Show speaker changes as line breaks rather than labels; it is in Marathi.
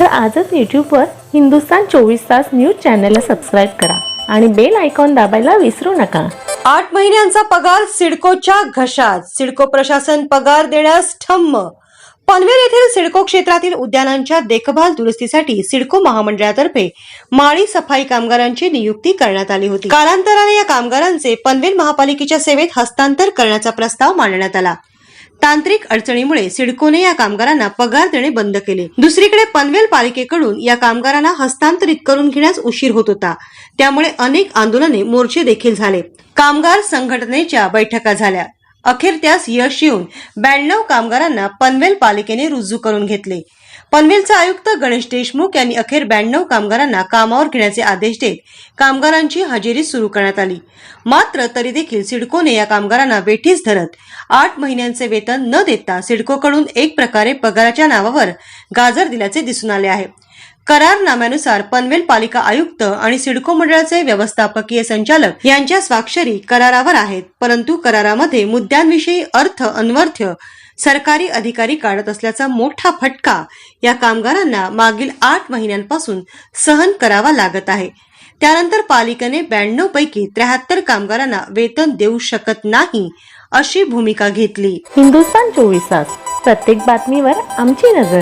तर आजच यूट्यूबवर हिंदुस्तान चोवीस तास न्यूज चॅनलला सबस्क्राईब करा आणि बेल आयकॉन दाबायला विसरू नका.
आठ महिन्यांचा पगार सिडकोच्या घशात. सिडको प्रशासन पगार देण्यास ठम्म. पनवेल येथील सिडको क्षेत्रातील उद्यानांच्या देखभाल दुरुस्तीसाठी सिडको महामंडळातर्फे माळी सफाई कामगारांची नियुक्ती करण्यात आली होती. कालांतराने या कामगारांचे पनवेल महापालिकेच्या सेवेत हस्तांतर करण्याचा प्रस्ताव मांडण्यात आला. तांत्रिक अडचणीमुळे सिडकोने या कामगारांना पगार देणे बंद केले. दुसरीकडे पनवेल पालिकेकडून या कामगारांना हस्तांतरित करून घेण्यास उशीर होत होता. त्यामुळे अनेक आंदोलने मोर्चे देखील झाले. कामगार संघटनेच्या बैठका झाल्या. अखेर त्यास यश येऊन ब्याण्णव कामगारांना पनवेल पालिकेने रुजू करून घेतले. पनवेलचे आयुक्त गणेश देशमुख यांनी अखेर ब्याण्णव कामगारांना कामावर घेण्याचे आदेश देत कामगारांची हजेरी सुरू करण्यात आली. मात्र तरी देखील सिडकोने या कामगारांना वेठीस धरत आठ महिन्यांचे वेतन न देता सिडकोकडून एक प्रकारे पगाराच्या नावावर गाजर दिल्याचे दिसून आले आहे. करारनाम्यानुसार पनवेल पालिका आयुक्त आणि सिडको मंडळाचे व्यवस्थापकीय संचालक यांच्या स्वाक्षरी करारावर आहेत परंतु करारामध्ये मुद्द्यांविषयी अर्थ अनवर्थ्य सरकारी अधिकारी काढत असल्याचा मोठा फटका या कामगारांना मागील आठ महिन्यांपासून सहन करावा लागत आहे. त्यानंतर पालिकेने ब्याण्णव पैकी त्र्याहत्तर कामगारांना वेतन देऊ शकत नाही अशी भूमिका घेतली.
हिंदुस्तान चोवीस तास. प्रत्येक बातमीवर आमची नजर.